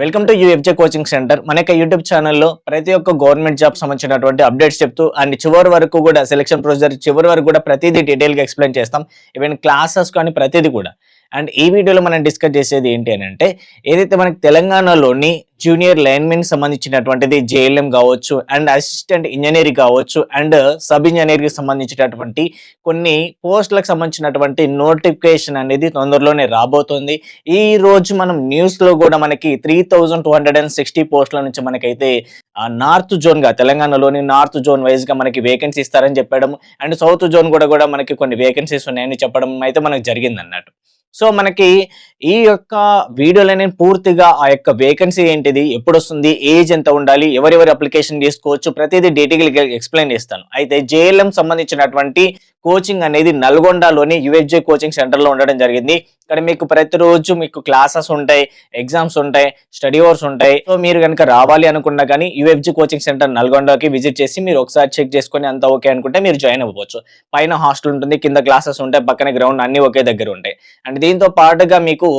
Welcome to UFJ coaching centre మన యొక్క YouTube ఛానల్లో ప్రతి ఒక్క గవర్నమెంట్ జాబ్ సంబంధించినటువంటి అప్డేట్స్ చెప్తూ అండ్ చివరి వరకు కూడా సెలక్షన్ ప్రొసీజర్ చివరి వరకు కూడా ప్రతిదీ డీటెయిల్గా ఎక్స్ప్లెయిన్ చేస్తాం. ఈవెన్ క్లాసెస్ కానీ ప్రతిదీ కూడా. అండ్ ఈ వీడియోలో మనం డిస్కస్ చేసేది ఏంటి అని అంటే ఏదైతే మనకి తెలంగాణలోని జూనియర్ లైన్మెన్ సంబంధించినటువంటిది జేఎల్ఎం కావచ్చు అండ్ అసిస్టెంట్ ఇంజనీర్ కావచ్చు అండ్ సబ్ ఇంజనీర్కి సంబంధించినటువంటి కొన్ని పోస్టులకు సంబంధించినటువంటి నోటిఫికేషన్ అనేది తొందరలోనే రాబోతుంది. ఈ రోజు మనం న్యూస్లో కూడా మనకి three thousand hundred and sixty పోస్టుల నుంచి మనకైతే నార్త్ జోన్గా తెలంగాణలోని నార్త్ జోన్ వైజ్గా మనకి వేకెన్సీ ఇస్తారని చెప్పడం అండ్ సౌత్ జోన్ కూడా కూడా మనకి కొన్ని వేకెన్సీస్ ఉన్నాయని చెప్పడం అయితే మనకు జరిగింది అన్నట్టు సో మనకి ఈ యొక్క వీడియోలో నేను పూర్తిగా ఆ యొక్క వేకెన్సీ ఏంటిది ఎప్పుడు వస్తుంది ఏజ్ ఎంత ఉండాలి ఎవరెవరు అప్లికేషన్ చేసుకోవచ్చు ప్రతిదీ డీటెయిల్గా ఎక్స్ప్లెయిన్ చేస్తాను. అయితే జేఎల్ఎం సంబంధించినటువంటి కోచింగ్ అనేది నల్గొండలోని యుఎఫ్జే కోచింగ్ సెంటర్లో ఉండడం జరిగింది. ఇక్కడ మీకు ప్రతిరోజు మీకు క్లాసెస్ ఉంటాయి ఎగ్జామ్స్ ఉంటాయి స్టడీ అవర్స్ ఉంటాయి. సో మీరు కనుక రావాలి అనుకున్నా కానీ యుఎఫ్జి కోచింగ్ సెంటర్ నల్గొండకి విజిట్ చేసి మీరు ఒకసారి చెక్ చేసుకొని అంత ఓకే అనుకుంటే మీరు జాయిన్ అవ్వచ్చు. పైన హాస్టల్ ఉంటుంది కింద క్లాసెస్ ఉంటాయి పక్కన గ్రౌండ్ అన్ని ఒకే దగ్గర ఉంటాయి. అండ్ దీంతో పాటుగా మీకు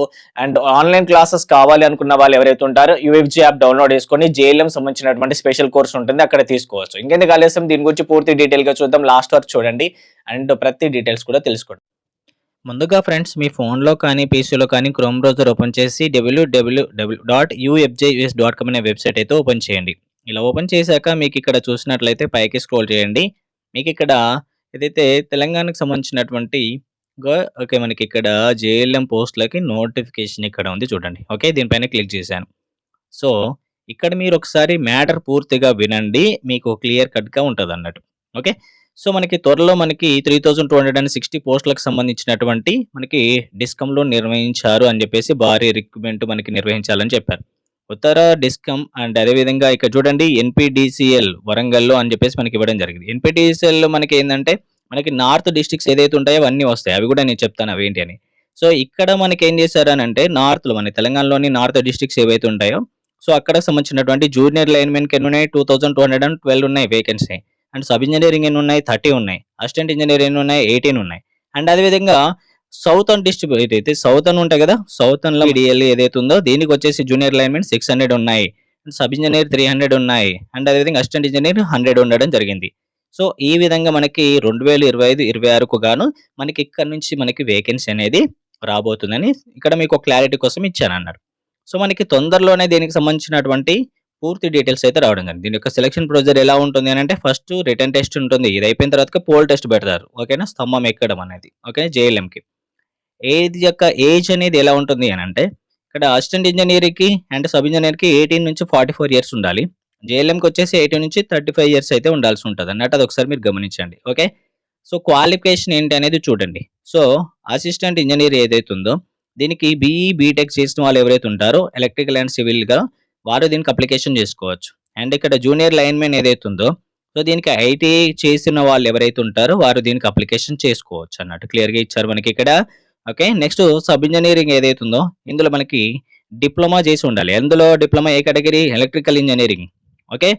అండ్ ఆన్లైన్ క్లాసెస్ కావాలి అనుకున్న వాళ్ళు ఎవరైతే ఉంటారో యూఎఫ్జీ యాప్ డౌన్లోడ్ చేసుకొని జేఎల్ఎం సంబంధించినటువంటి స్పెషల్ కోర్స్ ఉంటుంది అక్కడ తీసుకోవచ్చు. ఇంకెందుకు ఆలస్యం? దీని గురించి పూర్తి డీటెయిల్గా చూద్దాం. లాస్ట్ వరకు చూడండి. అండ్ ప్రతి డీటెయిల్స్ కూడా తెలుసుకోండి. ముందుగా ఫ్రెండ్స్ మీ ఫోన్లో కానీ పీసీలో కానీ క్రోమ్ బ్రౌజర్ ఓపెన్ చేసి WWW dot UFJUS dot com అనే వెబ్సైట్ అయితే ఓపెన్ చేయండి. ఇలా ఓపెన్ చేశాక మీకు ఇక్కడ చూసినట్లయితే పైకి స్క్రోల్ చేయండి. మీకు ఇక్కడ ఏదైతే తెలంగాణకు సంబంధించినటువంటి ఓకే మనకి ఇక్కడ జేఎల్ఎం పోస్ట్లకి నోటిఫికేషన్ ఇక్కడ ఉంది చూడండి. ఓకే దీనిపైన క్లిక్ చేశాను. సో ఇక్కడ మీరు ఒకసారి మ్యాటర్ పూర్తిగా వినండి మీకు క్లియర్ కట్గా ఉంటుంది అన్నట్టు. ఓకే? సో మనకి త్వరలో మనకి three thousand two hundred and sixty పోస్టులకు సంబంధించినటువంటి మనకి డిస్కంలో నిర్వహించారు అని చెప్పేసి భారీ రిక్రూట్మెంట్ మనకి నిర్వహించాలని చెప్పారు. ఉత్తర డిస్కమ్ అండ్ అదేవిధంగా ఇక్కడ చూడండి ఎన్పిడిసిఎల్ వరంగల్లో అని చెప్పేసి మనకి ఇవ్వడం జరిగింది. ఎన్పిడిసిఎల్ మనకి ఏంటంటే మనకి నార్త్ డిస్ట్రిక్ట్స్ ఏదైతే ఉంటాయో అవన్నీ వస్తాయి. అవి కూడా నేను చెప్తాను అవి ఏంటి అని. సో ఇక్కడ మనకి ఏం చేశారనంటే అంటే నార్త్లో మన తెలంగాణలోని నార్త్ డిస్ట్రిక్ట్స్ ఏవైతే ఉంటాయో సో అక్కడ సంబంధించినటువంటి జూనియర్ లైన్మెన్కి ఎన్ని ఉన్నాయి? Two thousand two hundred and twelve ఉన్నాయి వేకెన్సీ. అండ్ సబ్ ఇంజనీరింగ్ ఎన్ని ఉన్నాయి? థర్టీ ఉన్నాయి. అసిస్టెంట్ ఇంజనీర్ ఎన్ని ఉన్నాయి? ఎయిటీన్ ఉన్నాయి. అండ్ అదేవిధంగా సౌతర్న్ డిస్ట్రిక్ట్ ఏదైతే సౌతర్న్ ఉంటాయి కదా సౌతర్న్ డిఎల్ ఏదైతే ఉందో దీనికి వచ్చేసి జూనియర్ లైన్మెన్ సిక్స్ హండ్రెడ్ ఉన్నాయి. సబ్ ఇంజనీర్ త్రీ హండ్రెడ్ ఉన్నాయి. అండ్ అదేవిధంగా అసిస్టెంట్ ఇంజనీర్ హండ్రెడ్ ఉండడం జరిగింది. సో ఈ విధంగా మనకి రెండు వేల ఇరవై ఐదు ఇరవై ఆరుకు గాను మనకి ఇక్కడ నుంచి మనకి వేకెన్సీ అనేది రాబోతుందని ఇక్కడ మీకు క్లారిటీ కోసం ఇచ్చాను అన్నారు సో మనకి తొందరలోనే దీనికి సంబంధించినటువంటి పూర్తి డీటెయిల్స్ అయితే రావడం కానీ దీని యొక్క సెలక్షన్ ప్రొసీజర్ ఎలా ఉంటుంది అని అంటే ఫస్ట్ రిటర్న్ టెస్ట్ ఉంటుంది. ఇది అయిపోయిన తర్వాత పోల్ టెస్ట్ పెడతారు. ఓకేనా? స్తంభం ఎక్కడం అనేది. ఓకేనా? జేఎల్ఎంకి. ఏది యొక్క ఏజ్ అనేది ఎలా ఉంటుంది అని అంటే ఇక్కడ అసిస్టెంట్ ఇంజనీర్కి అండ్ సబ్ ఇంజనీర్కి ఎయిటీన్ నుంచి ఫార్టీ ఫోర్ ఇయర్స్ ఉండాలి. జేఎల్ఎంకి వచ్చేసి ఎయిటీ నుంచి థర్టీ ఫైవ్ ఇయర్స్ అయితే ఉండాల్సి ఉంటుంది అన్నట్టు అది ఒకసారి మీరు గమనించండి ఓకే? సో క్వాలిఫికేషన్ ఏంటి అనేది చూడండి. సో అసిస్టెంట్ ఇంజనీర్ ఏదైతే ఉందో దీనికి బీఈ బీటెక్ చేసిన వాళ్ళు ఎవరైతే ఉంటారో ఎలక్ట్రికల్ అండ్ సివిల్గా వారు దీనికి అప్లికేషన్ చేసుకోవచ్చు. అండ్ ఇక్కడ జూనియర్ లైన్మెన్ ఏదైతే ఉందో సో దీనికి ఐటీ చేసిన వాళ్ళు ఎవరైతే ఉంటారో వారు దీనికి అప్లికేషన్ చేసుకోవచ్చు అన్నట్టు క్లియర్గా ఇచ్చారు మనకి ఇక్కడ ఓకే? నెక్స్ట్ సబ్ ఇంజనీరింగ్ ఏదైతే ఉందో ఇందులో మనకి డిప్లొమా చేసి ఉండాలి. ఎందులో diploma A category? Electrical engineering. Okay?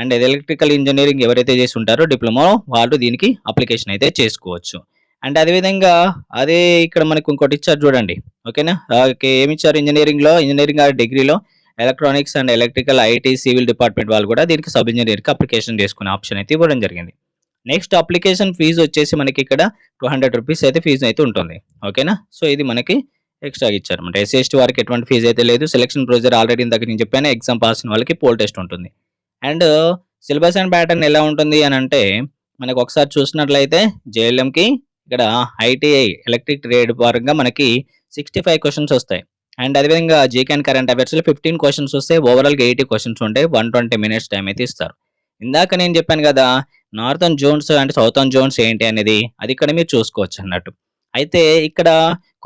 And electrical engineering ఎవరైతే చేసి ఉంటారో డిప్లొమా వాళ్ళు దీనికి అప్లికేషన్ అయితే చేసుకోవచ్చు. అండ్ అదేవిధంగా అదే ఇక్కడ మనకు ఇంకోటి ఇచ్చారు చూడండి. ఓకేనా? ఓకే ఏమి ఇచ్చారు? ఇంజనీరింగ్లో ఇంజనీరింగ్ డిగ్రీలో electronics and electrical IT civil department వాళ్ళు కూడా దీనికి సబ్ ఇంజనీర్కి అప్లికేషన్ చేసుకునే ఆప్షన్ అయితే ఇవ్వడం జరిగింది. నెక్స్ట్ అప్లికేషన్ ఫీజు వచ్చేసి మనకి ఇక్కడ టూ హండ్రెడ్ రూపీస్ అయితే ఫీజు అయితే ఉంటుంది. ఓకేనా? సో ఇది మనకి ఎక్స్ట్రా ఇచ్చారు అంటే ఎస్సీ ఎస్టీ వారికి ఎటువంటి ఫీజు అయితే లేదు. సెలక్షన్ ప్రొసీజర్ ఆల్రెడీ ఇందాక నేను చెప్పాను. ఎగ్జామ్ పాస్ అయిన వాళ్ళకి పోల్ టెస్ట్ ఉంటుంది. అండ్ సిలబస్ అండ్ ప్యాటర్న్ ఎలా ఉంటుంది అని అంటే మనకు ఒకసారి చూసినట్లయితే జేఎల్ఎంకి ఇక్కడ ఐటీఐ ఎలక్ట్రిక్ ట్రేడ్ పరంగా మనకి సిక్స్టీ ఫైవ్ క్వశ్చన్స్ వస్తాయి. అండ్ అదేవిధంగా జీకే అండ్ కరెంట్ అఫైర్స్లో ఫిఫ్టీన్ క్వశ్చన్స్ వస్తే ఓవరాల్గా ఎయిటీ క్వశ్చన్స్ ఉంటాయి వన్ ట్వంటీ మినిట్స్ టైం అయితే ఇస్తారు. ఇందాక నేను చెప్పాను కదా northern zones and southern zones ఏంటి అనేది అది ఇక్కడ మీరు చూసుకోవచ్చు అన్నట్టు. అయితే ఇక్కడ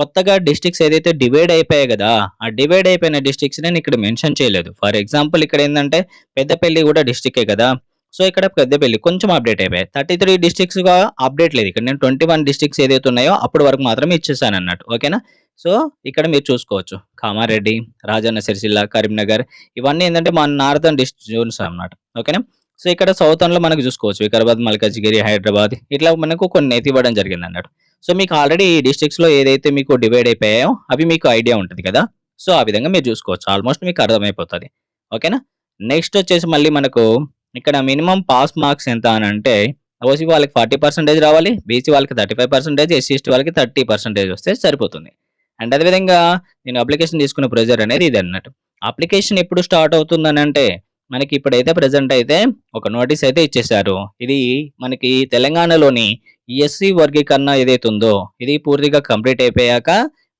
కొత్తగా డిస్ట్రిక్ట్స్ ఏదైతే డివైడ్ అయిపోయాయి కదా ఆ డివైడ్ అయిపోయిన డిస్ట్రిక్ట్స్ నేను ఇక్కడ మెన్షన్ చేయలేదు. ఫర్ ఎగ్జాంపుల్ ఇక్కడ ఏంటంటే పెద్దపల్లి కూడా డిస్ట్రిక్టే కదా. సో ఇక్కడ పెద్దపల్లి కొంచెం అప్డేట్ అయిపోయాయి. థర్టీ త్రీ డిస్ట్రిక్ట్స్ అప్డేట్ లేదు. ఇక్కడ నేను ట్వంటీ వన్ డిస్ట్రిక్ట్స్ ఏదైతే ఉన్నాయో అప్పటి వరకు మాత్రమే ఇచ్చేసాను అన్నట్టు. ఓకేనా సో ఇక్కడ మీరు చూసుకోవచ్చు. కామారెడ్డి రాజన్న సిరిసిల్ల కరీంనగర్ ఇవన్నీ ఏంటంటే మన నార్థన్ డిస్ట్రిక్ట్ జోన్స్ అన్నమాట. ఓకేనా సో ఇక్కడ సౌతన్లో మనకు చూసుకోవచ్చు. వికారాబాద్ మల్కాజ్గిరి హైదరాబాద్ ఇట్లా మనకు కొన్ని అయితే ఇవ్వడం జరిగింది అన్నట్టు. సో మీకు ఆల్రెడీ ఈ డిస్ట్రిక్ట్స్లో ఏదైతే మీకు డివైడ్ అయిపోయాయో అవి మీకు ఐడియా ఉంటుంది కదా? సో ఆ విధంగా మీరు చూసుకోవచ్చు. ఆల్మోస్ట్ మీకు అర్థమైపోతుంది. ఓకేనా నెక్స్ట్ వచ్చేసి మళ్ళీ మనకు ఇక్కడ మినిమం పాస్ మార్క్స్ ఎంత అని అంటే ఓసీ వాళ్ళకి ఫార్టీ పర్సెంటేజ్ రావాలి బీసీ వాళ్ళకి thirty five percentage SC ST వాళ్ళకి థర్టీ పర్సెంటేజ్ వస్తే సరిపోతుంది. అండ్ అదేవిధంగా నేను అప్లికేషన్ తీసుకునే ప్రొజర్ అనేది ఇది అన్నట్టు. అప్లికేషన్ ఎప్పుడు స్టార్ట్ అవుతుందని అంటే మనకి ఇప్పుడైతే ప్రజెంట్ అయితే ఒక నోటీస్ అయితే ఇచ్చేశారు. ఇది మనకి తెలంగాణలోని ఎస్సీ వర్గీకరణ ఏదైతే ఉందో ఇది పూర్తిగా కంప్లీట్ అయిపోయాక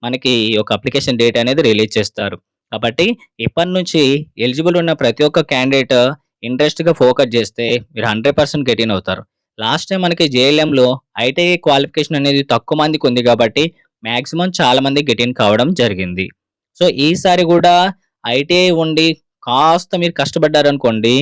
మనకి ఒక అప్లికేషన్ డేట్ అనేది రిలీజ్ చేస్తారు. కాబట్టి ఇప్పటి నుంచి ఎలిజిబుల్ ఉన్న ప్రతి ఒక్క క్యాండిడేట్ ఇంట్రెస్ట్గా ఫోకస్ చేస్తే మీరు హండ్రెడ్ పర్సెంట్ గెటిన్ అవుతారు. లాస్ట్ టైం మనకి జేఎల్ఎంలో ఐటీఐ క్వాలిఫికేషన్ అనేది తక్కువ మందికి ఉంది కాబట్టి మ్యాక్సిమం చాలా మంది గెటిన్ కావడం జరిగింది. సో ఈసారి కూడా ఐటీఐ ఉండి కాస్త మీరు కష్టపడ్డారనుకోండి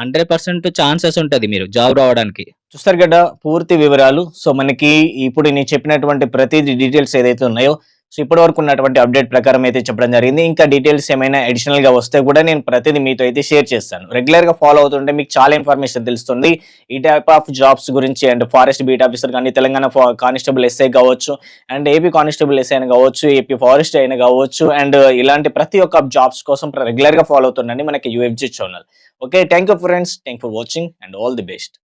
హండ్రెడ్ పర్సెంట్ ఛాన్సెస్ ఉంటుంది మీరు జాబ్ రావడానికి. చూస్తారు కదా పూర్తి వివరాలు. సో మనకి ఇప్పుడు నేను చెప్పినటువంటి ప్రతి డీటెయిల్స్ ఏదైతే ఉన్నాయో సో ఇప్పటి వరకు ఉన్నటువంటి అప్డేట్ ప్రకారం అయితే చెప్పడం జరిగింది. ఇంకా డీటెయిల్స్ ఏమైనా అడిషనల్గా వస్తే కూడా నేను ప్రతిదీ మీతో అయితే షేర్ చేస్తాను. రెగ్యులర్గా ఫాలో అవుతుంటే మీకు చాలా ఇన్ఫర్మేషన్ తెలుస్తుంది. ఈ టైప్ ఆఫ్ జాబ్స్ గురించి అండ్ ఫారెస్ట్ బీట్ ఆఫీసర్ కానీ తెలంగాణ కానిస్టేబుల్ ఎస్ఐ కావచ్చు అండ్ ఏపీ కానిస్టేబుల్ ఎస్ఐ అయినా కావచ్చు ఏపీ ఫారెస్ట్ అయినా కావచ్చు అండ్ ఇలాంటి ప్రతి ఒక్క జాబ్స్ కోసం రెగ్యులర్గా ఫాలో అవుతుండండి మనకి UFG channel okay thank you friends thank for watching and all the best